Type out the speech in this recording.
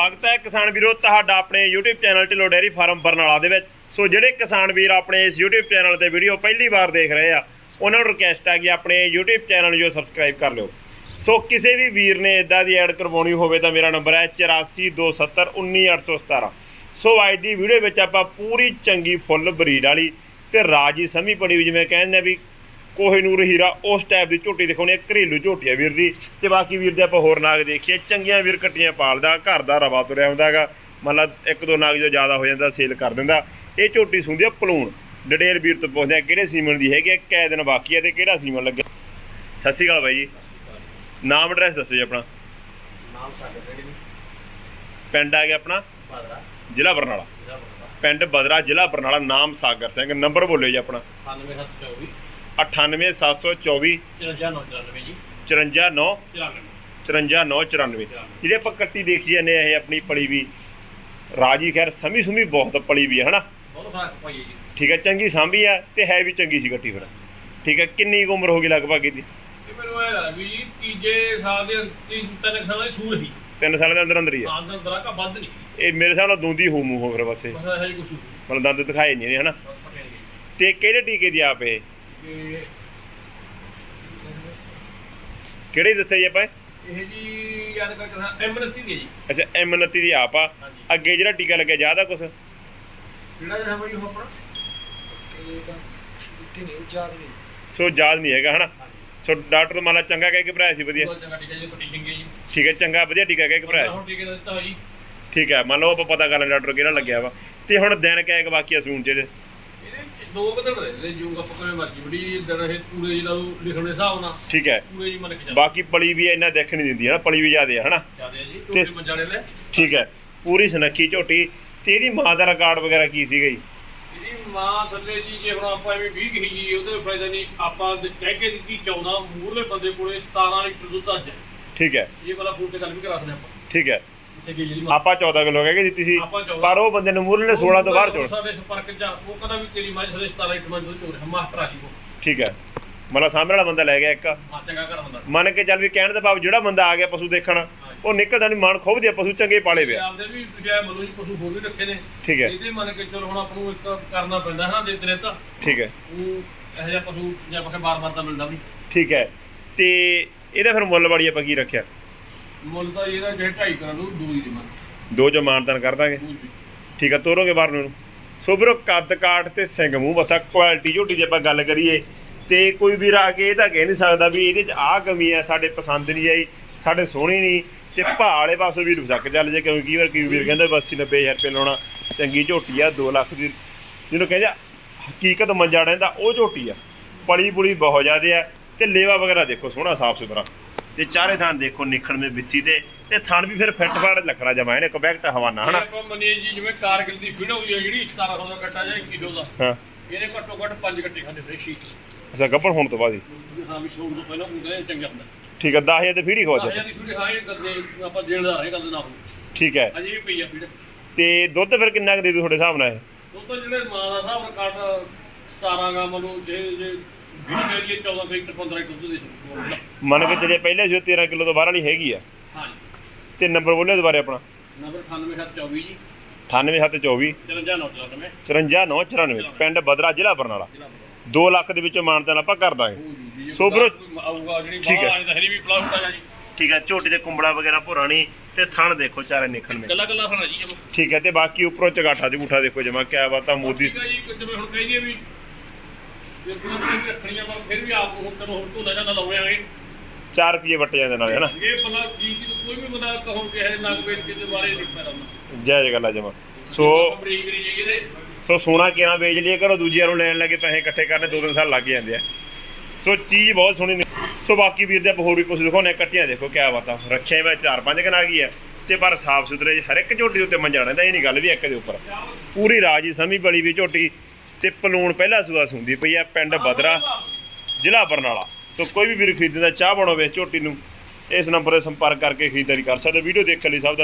ਸਵਾਗਤ ਹੈ ਕਿਸਾਨ ਵੀਰੋ, ਤੁਹਾਡਾ ਆਪਣੇ YouTube channel Dhillon dairy farm Barnala ਦੇ ਵਿੱਚ। ਸੋ ਜਿਹੜੇ ਕਿਸਾਨ ਵੀਰ ਆਪਣੇ ਇਸ YouTube ਚੈਨਲ ਤੇ ਵੀਡੀਓ ਪਹਿਲੀ ਵਾਰ ਦੇਖ ਰਹੇ ਆ, ਉਹਨਾਂ ਨੂੰ ਰਿਕਵੈਸਟ ਆ ਕਿ ਆਪਣੇ YouTube ਚੈਨਲ ਨੂੰ ਜੋ ਸਬਸਕ੍ਰਾਈਬ ਕਰ ਲਿਓ। ਸੋ ਕਿਸੇ ਵੀ ਵੀਰ ਨੇ ਇਦਾਂ ਦੀ ਐਡ ਕਰਵਾਉਣੀ ਹੋਵੇ ਤਾਂ ਮੇਰਾ ਨੰਬਰ ਹੈ 8427191817 ਸੋ ਅੱਜ ਦੀ ਵੀਡੀਓ ਵਿੱਚ ਆਪਾਂ ਪੂਰੀ ਚੰਗੀ ਫੁੱਲ ਬਰੀਡ ਵਾਲੀ ਤੇ ਰਾਜੀ ਸਮੀ ਪੜੀ ਵੀ ਜਿਵੇਂ ਕਹਿੰਦੇ ਆ ਵੀ ਕੋਹੀਨੂਰ ਹੀਰਾ ਉਸ ਟਾਈਪ ਦੀ ਝੋਟੀ ਦਿਖਾਉਣੀ ਹੈ ਘਰੇਲੂ ਝੋਟੀ ਹੈ ਵੀਰ ਦੀ। ਤੇ ਬਾਕੀ ਵੀਰ ਦੇ ਆਪਾਂ ਹੋਰ ਨਾਗ ਦੇਖੀਏ। ਚੰਗੀਆਂ ਵੀਰ ਕੱਟੀਆਂ ਪਾਲਦਾ ਘਰ ਦਾ ਰਵਾ ਤੁਰਿਆ ਹੁੰਦਾਗਾ ਮਤਲਬ ਇੱਕ ਦੋ ਨਾਗ ਜੋ ਜ਼ਿਆਦਾ ਹੋ ਜਾਂਦਾ ਸੇਲ ਕਰ ਦਿੰਦਾ। ਇਹ ਝੋਟੀ ਸੁੰਦੀ ਆ ਪਲੂਣ। ਡਡੇਲ ਵੀਰ ਤੋਂ ਪੁੱਛਦੇ ਆ ਕਿਹੜੇ ਸੀਮਨ ਦੀ ਹੈਗੀ ਹੈ ਕੈ ਦਿਨ ਬਾਕੀ ਹੈ ਤੇ ਕਿਹੜਾ ਸੀਮਨ ਲੱਗਿਆ ਸਤਿ ਸ਼੍ਰੀ ਅਕਾਲ ਬਾਈ ਜੀ। ਨਾਮ ਐਡਰੈਸ ਦੱਸੋ ਜੀ ਆਪਣਾ। ਨਾਮ ਸਾਡੇ ਪਿੰਡ ਆ ਗਿਆ ਆਪਣਾ? ਬਾਦਰਾ। ਜ਼ਿਲ੍ਹਾ ਬਰਨਾਲਾ। ਜ਼ਿਲ੍ਹਾ ਬਰਨਾਲਾ। ਪਿੰਡ ਬਦਰਾ ਜ਼ਿਲ੍ਹਾ ਬਰਨਾਲਾ ਨਾਮ ਸਾਗਰ ਸਿੰਘ। ਨੰਬਰ ਬੋਲਿਓ ਜੀ ਆਪਣਾ। 9724 98724 54994 ਜੀ 549 94 54994 ਜਿਹੜੇ ਆਪਾਂ ਕੱਟੀ ਦੇਖੀ ਜਾਂਦੇ ਆ ਇਹ ਆਪਣੀ ਪਲੀ ਵੀ ਰਾਜੀ ਖੈਰ ਸਮੀ ਸੁਮੀ ਬਹੁਤ ਪਲੀ ਵੀ ਹੈ ਹਨਾ ਬਹੁਤ ਫ਼ਰਕ ਪਾਈ ਜੀ ਠੀਕ ਹੈ ਚੰਗੀ ਸਾਂਭੀ ਆ ਤੇ ਹੈ ਵੀ ਚੰਗੀ ਸੀ ਕੱਟੀ ਫਿਰ ਠੀਕ ਹੈ ਕਿੰਨੀ ਕੁ ਉਮਰ ਹੋ ਗਈ ਲਗਭਗ ਇਹਦੀ ਇਹ ਮੈਨੂੰ ਇਹ ਲੱਗਦਾ ਵੀ ਜੀ ਤੀਜੇ ਸਾਲ ਦੇ ਤਿੰਨ ਤਿੰਨ ਸਾਲਾਂ ਦੀ ਸੂਰ ਹੀ 3 ਸਾਲ ਦੇ ਅੰਦਰ ਅੰਦਰ ਹੀ ਆ ਆਂਦਰ ਦਰਾ ਵੱਧ ਨਹੀਂ ਇਹ ਮੇਰੇ ਹਿਸਾਬ ਨਾਲ ਦੂੰਦੀ ਹੋ ਮੂੰਹ ਹੋ ਫਿਰ ਬਸ ਇਹ ਬਸ ਇਹ ਹੀ ਮਤਲਬ ਦੰਦ ਦਿਖਾਏ ਨਹੀਂ ਇਹਨੇ ਹਨਾ ਤੇ ਕਿਹੜੇ ਟੀਕੇ ਦੀ ਆਪ ਇਹ ਕਿਹੜੇ ਦੱਸਿਆ ਜੀ ਆਪਾਂ? ਇਹ? ਇਹ ਜੀ ਯਾਦ ਕਰਕੇ ਹਾਂ ਐਮਰਸਟੀ ਦੀ ਹੈ ਜੀ। ਅੱਛਾ M29 ਦੀ ਆਪ ਆ। ਹਾਂਜੀ। ਅੱਗੇ ਜਿਹੜਾ ਟੀਕਾ ਲੱਗਿਆ ਜ਼ਿਆਦਾ ਕੁਛ? ਕਿਹੜਾ ਜਿਹੜਾ ਬਈ ਉਹ ਆਪਣਾ? ਇਹ ਤਾਂ ਉੱਠੀ ਨਹੀਂ ਯਾਦ ਨਹੀਂ। ਸੋ ਯਾਦ ਨਹੀਂ ਹੈਗਾ ਹਨਾ? ਹਾਂਜੀ। ਸੋ ਡਾਕਟਰ ਮਾਲਾ ਚੰਗਾ ਕਹਿ ਕੇ ਭਰਾਇਆ ਸੀ ਵਧੀਆ। ਬਹੁਤ ਚੰਗਾ ਟੀਕਾ ਜੀ ਪੱਟੀ ਚੰਗੀ ਹੈ ਜੀ। ਠੀਕ ਹੈ ਚੰਗਾ ਵਧੀਆ ਟੀਕਾ ਕਹਿ ਕੇ ਭਰਾਇਆ ਸੀ। ਹੁਣ ਟੀਕੇ ਦਾ ਦਿੱਤਾ ਹੋਇਆ ਜੀ। ਠੀਕ ਹੈ ਮੰਨ ਲਓ ਆਪਾਂ ਪਤਾ ਕਰ ਲੈਂਦੇ ਡਾਕਟਰ ਕਿਹੜਾ ਲੱਗਿਆ ਵਾ। ਤੇ ਹੁਣ ਦਿਨ ਕਹਿ ਕੇ ਬਾਕੀ ਅਸੂਨ ਚ ਇਹਦੇ। ਦੋ ਕੁ ਦਿਨ ਰਹਿੰਦੇ ਜੋ ਆਪਾਂ ਕਿਵੇਂ ਮਰਜ਼ੀ ਬੜੀ ਦਿਨ ਇਹ ਪੂਰੇ ਜਿਹੜਾ ਉਹ ਲਿਖਣ ਦੇ ਹਿਸਾਬ ਨਾਲ ਠੀਕ ਹੈ। ਪੂਰੇ ਜੀ ਮੰਨ ਕੇ ਚੱਲ ਬਾਕੀ ਪਲੀ ਵੀ ਇੰਨਾ ਦੇਖ ਨਹੀਂ ਦਿੰਦੀ ਹੈ ਨਾ ਪਲੀ ਵੀ ਜ਼ਿਆਦੇ ਹੈ ਹਨਾ? ਆ ਜੀ ਤੇ- ਚੋਕੇ ਮੰਜਾਲੇ ਲੈ ਠੀਕ ਹੈ ਪੂਰੀ ਸੁਨੱਖੀ ਝੋਟੀ। ਤੇ ਇਹਦੀ ਮਾਂ ਦਾ ਰਿਕਾਰਡ ਵਗੈਰਾ ਕੀ ਸੀਗਾ ਜੀ? ਇਹਦੀ ਮਾਂ ਥੱਲੇ ਜੀ ਜੇ ਹੁਣ ਆਪਾਂ ਐਵੇਂ 20 ਕਹੀ ਜੀ ਉਹਦੇ ਫਾਇਦਾ ਨਹੀਂ ਆਪਾਂ ਦੇ- ਕਹਿ ਕੇ ਦਿੱਤੀ 14 ਮੂਰਲੇ ਬੰਦੇ ਕੋਲੇ 17 ਲੀਟਰ ਦੁੱਧ ਅੱਜ। ਹੈ। ਠੀਕ ਹੈ। ਇਹ ਵਾਲਾ ਫੋਨ ਤੇ ਗੱਲ ਵੀ ਕਰਾ ਸਕਦੇ ਆਪਾਂ। ਠੀਕ ਹੈ। ਆਪਾਂ 14 ਕਿਲੋ ਕਹਿ ਕੇ ਦਿੱਤੀ ਸੀ ਆਪਾਂ 14 ਪਰ ਉਹ ਬੰਦੇ ਨੂੰ ਮੂਰਲੇ ਨੇ 16 ਤੋਂ ਬਾਹਰ ਚੋਣ। ਸਾਡੇ ਸੰਪਰਕ ਚ ਆ, ਉਹ ਕਹਿੰਦਾ ਵੀ ਤੇਰੀ ਮਾਂ ਥੱਲੇ 17 ਲੀਟਰ ਮੈਂ ਦੁੱਧ ਚੋਰ ਹੈ ਮਾਸਟਰ ਆ ਜੀ ਉਹ। ਠੀਕ ਹੈ। ਮਤਲਬ ਸਾਹਮਣੇ ਵਾਲਾ ਬੰਦਾ ਲੈ ਗਿਆ ਇੱਕ। ਹਾਂ ਚੰਗਾ ਕਰ ਹੁੰਦਾ। ਮੰਨ ਕੇ ਚੱਲ ਵੀ ਕਹਿਣ ਦਾ ਭਾਵ ਜਿਹੜਾ ਬੰਦਾ ਆ ਗਿਆ ਪਸ਼ੂ ਦੇਖਣ ਉਹ ਨਿਕਲਦਾ ਨਹੀਂ ਮਨ ਖੋਬਦੇ ਆ ਪਸ਼ੂ ਚੰਗੇ ਪਾਲੇ ਪਿਆ। ਆਪਦੇ ਵੀ ਤੁਸੀਂ ਮਨੋ ਜੀ ਪਸ਼ੂ ਹੋਰ ਵੀ ਰੱਖੇ ਨੇ। ਠੀਕ ਹੈ। ਇਹਦੇ ਮੰਨ ਕੇ ਚਲੋ ਹੁਣ ਆਪਾਂ ਨੂੰ ਇੱਕ ਕਰਨਾ ਪੈਂਦਾ ਹੈ ਨਾ ਦੇ ਤਰੇ ਤਾਂ। ਠੀਕ ਹੈ। ਉਹ ਇਹੋ ਜਿਹਾ ਪਸ਼ੂ ਜੇ ਆਪਾਂ ਬਾਰ-ਬਾਰ ਤਾਂ ਮਿਲਦਾ ਵੀ ਠੀਕ ਹੈ। ਤੇ ਇਹਦਾ ਫਿਰ ਮੁੱਲ ਵਾਲੀ ਆਪਾਂ ਕੀ ਰੱਖਿਆ? ਮੁੱਲ ਤਾਂ ਇਹਦਾ ਜੇ 2.5 ਕਰਾਂ ਨੂੰ ਦੋ ਹੀ ਦੇਵਾਂ ਦੋ ਜੋ ਮਾਨਤਨ ਕਰ ਦਾਂਗੇ। ਠੀਕ ਹੈ ਤੋਰੋਗੇ ਬਾਹਰ ਨੂੰ ਸੋ ਵੀਰੋ ਕੱਦ ਕਾਠ ਤੇ ਸਿੰਘ ਮੂੰਹ ਮੱਥਾ ਕੁਆਲਿਟੀ ਝੋਟੀ ਦੀ ਆਪਾਂ ਗੱਲ ਕਰੀਏ ਤੇ ਕੋਈ ਵੀਰ ਆ ਕੇ ਇਹ ਤਾਂ ਕਹਿ ਨਹੀਂ ਸਕਦਾ ਵੀ ਇਹਦੇ 'ਚ ਆਹ ਕਮੀ ਆ ਸਾਡੇ ਪਸੰਦ ਨਹੀਂ ਆਈ ਸਾਡੇ ਸੋਹਣੀ ਨਹੀਂ ਤੇ ਭਾਅ ਵਾਲੇ ਪਾਸੋਂ ਵੀ ਰੁਸਕ ਚੱਲ ਜੇ ਕਿਉਂਕਿ ਕਈ ਵਾਰ ਕਈ ਵੀਰ ਕਹਿੰਦਾ ਬਸ 80 90000 ਰੁਪਏ ਲਾਉਣਾ ਚੰਗੀ ਝੋਟੀ ਆ 2 ਲੱਖ ਦੀ। ਜਿਹਨੂੰ ਕਹਿੰਦੇ ਆ, ਹਕੀਕਤ ਮੰਜਾ ਰਹਿੰਦਾ ਉਹ ਝੋਟੀ ਆ। ਪਲੀ ਪੁਲੀ ਬਹੁਤ ਜ਼ਿਆਦੇ ਆ ਤੇ ਲੇਵਾ ਵਗੈਰਾ ਦੇਖੋ ਸੋਹਣਾ ਸਾਫ਼ ਸੁਥਰਾ ਤੇ ਚਾਰੇ ਥਾਂ ਦੇਖੋ ਨਿਖਣ ਮੇ ਵਿੱਚੀ ਤੇ ਤੇ ਥਣ ਵੀ ਫਿਰ ਫਿੱਟ ਫਾੜ ਲੱਖਣਾ ਜਮਾ ਇਹਨੇ ਕੰਪੈਕਟ ਹਵਾਨਾ ਹਨਾ? ਆਪਾਂ ਮੰਨੀਏ ਜੀ ਜਿਵੇਂ ਕਾਰਗਿਲ ਦੀ ਫੀਡ ਹੋਈ ਹੈ ਜਿਹੜੀ 1700 ਦਾ ਕੱਟਾ ਜਾਂ 1 ਕਿਲੋ ਦਾ। ਹਾਂ। ਇਹਨੇ ਘੱਟੋ ਘੱਟ 5 ਕੱਟੇ ਖਾਂਦੇ ਫਰੈਸ਼ੀ ਅੱਛਾ ਗੱਭਣ ਹੋਣ ਤੋਂ ਬਾਅਦ ਹੀ? ਹਾਂ ਵੀ ਸ਼ੌਕ ਤੋਂ ਪਹਿਲਾਂ ਹੁੰਦੇ ਚੰਗਾ ਹੁੰਦਾ। ਠੀਕ ਹੈ 10000 ਤੇ ਫੀੜੀ ਖਵਾ ਆਹ ਦੇ ਜਿਹੜੀ ਫੀਡ ਹਾਂ ਇਹ ਕਰਦੇ ਆਪਾਂ ਦੇਣਦਾਰ ਹੈ ਗੱਲ ਨਾ ਹੋਵੇ। ਠੀਕ ਹੈ। ਅਜੇ ਵੀ ਪਈ ਆ ਫੀਡ ਤੇ ਦੁੱਧ ਫਿਰ ਕਿੰਨਾ ਕੁ ਦੇ ਦੂ ਤੁਹਾਡੇ ਹਿਸਾਬ ਨਾਲ ਇਹ? ਤਾਂ ਜਿਹੜੇ ਮਾਂ ਦਾ ਹਿਸਾਬ ਨਾਲ ਕੱਟ 17 ਗਾ ਮਤਲਬ ਜੇ ਜੇ 20 ਦੇ ਲਈ 14 ਲੀਟਰ 15 ਲੀਟਰ ਦੁੱਧ ਦੇ ਮੰਨ ਕੇ ਚੱਲੇ ਪਹਿਲੇ ਜੋ 13 ਕਿਲੋ ਤੋਂ ਬਾਹਰ ਵਾਲੀ ਹੈਗੀ ਆ। ਹਾਂਜੀ। ਤੇ ਨੰਬਰ ਬੋਲਿਓ ਦੁਬਾਰੇ ਆਪਣਾ। ਨੰਬਰ 98724 ਜੀ। 98724 5494 54994 ਪਿੰਡ ਬਦਰਾ ਜ਼ਿਲ੍ਹਾ ਬਰਨਾਲਾ। 2 ਲੱਖ ਦੇ ਵਿੱਚੋਂ ਮਾਨਤਾਨ ਆਪਾਂ ਕਰ ਦਾਂਗੇ। ਸੋ ਆਊਗਾ ਜਿਹੜੀ ਠੀਕ ਹੈ। ਤਾਂ ਹਰੀ ਵੀ ਜੀ। ਠੀਕ ਹੈ ਝੋਟੀ ਦੇ ਕੁੰਬੜਾ ਵਗੈਰਾ ਭੁਰਾਣੀ ਤੇ ਥਣ ਦੇਖੋ ਚਾਰੇ ਨਿਖਣ ਮੇ ਕੱਲਾ ਕੱਲਾ ਖਾਣਾ ਜੀ ਠੀਕ ਹੈ ਤੇ ਬਾਕੀ ਉੱਪਰੋਂ ਚਗਾਠਾ ਜਗੂਠਾ ਦੇਖੋ ਜਮਾ ਕਿਆ ਬਾਤਾਂ ਮੋਦੀ ਜੀ ਜਿਵੇਂ ਹੁਣ ਕਹਿੰਦੇ ਵੀ ਜੇ ਕੋਈ ਰੱਖਣੀਆਂ ਪਰ ਫਿਰ ਵੀ ਆਪ ਹੁਣ ਤੈਨੂੰ ਹੁਣ ਝੋਨਾ ਜਾਂ ਲਾਉਣੇ ਆਗੇ। 4 ਰੁਪਏ ਵੱਟ ਜਾਂਦੇ ਨਾਲੇ ਹਨਾ? ਇਹ ਬੰਦਾ ਜੀ ਕੀ ਕੋਈ ਵੀ ਬੰਦਾ ਕਹੋ ਕਿ ਇਹ ਨਗ ਵੇਚ ਕੇ ਦੇ ਬਾਰੇ ਨਹੀਂ ਪੈਦਾ ਜੈ ਜੈ ਗੱਲਾਂ ਜਮਾ ਸੋ ਕਰੀ ਜਾਈਏ ਤੇ। ਸੋ ਸੋਨਾ ਕਿਹਨਾਂ ਵੇਚ ਲਈਏ ਕਰੋ ਦੂਜਿਆਂ ਨੂੰ ਲੈਣ ਲੱਗੇ ਪੈਸੇ ਇਕੱਠੇ ਕਰਨੇ ਦੋ ਤਿੰਨ ਸਾਲ ਲੱਗ ਜਾਂਦੇ ਆ। ਸੋ ਚੀਜ਼ ਬਹੁਤ ਸੋਹਣੀ ਨੇ। ਸੋ ਬਾਕੀ ਵੀਰ ਦੇ ਆਪਾਂ ਹੋਰ ਵੀ ਕੁਝ ਦਿਖਾਉਣੇ ਕੱਟੀਆਂ ਦੇਖੋ ਕਿਆ ਬਾਤਾਂ ਰੱਖਿਆ ਮੈਂ ਚਾਰ ਪੰਜ ਕਨਾ ਗਈ ਹੈ ਤੇ ਪਰ ਸਾਫ਼ ਸੁਥਰੇ ਹਰ ਇੱਕ ਝੋਟੀ ਦੇ ਉੱਤੇ ਮੰਜਾ ਰਹਿੰਦਾ ਇਹ ਨਹੀਂ ਗੱਲ ਵੀ ਇੱਕ ਦੇ ਉੱਪਰ। ਪੂਰੀ ਰਾਜੀ ਸਮੀ ਬਲੀ ਵੀ ਝੋਟੀ। ਤੇ ਪਲੂਣ ਪਹਿਲਾ ਸੂਆ ਸੁੰਦੀ ਪਈ ਆ ਪਿੰਡ ਬਦਰਾ ਜ਼ਿਲ੍ਹਾ ਬਰਨਾਲਾ। ਸੋ ਕੋਈ ਵੀ ਵੀਰ ਖਰੀਦਦਾ ਚਾਹ ਬਣਾਵੇ, ਝੋਟੀ ਨੂੰ, ਇਸ ਨੰਬਰ ਤੇ ਸੰਪਰਕ ਕਰਕੇ ਖਰੀਦਦਾਰੀ ਕਰ ਸਕਦੇ ਵੀਡੀਓ ਦੇਖਣ ਲਈ ਸਭ ਦਾ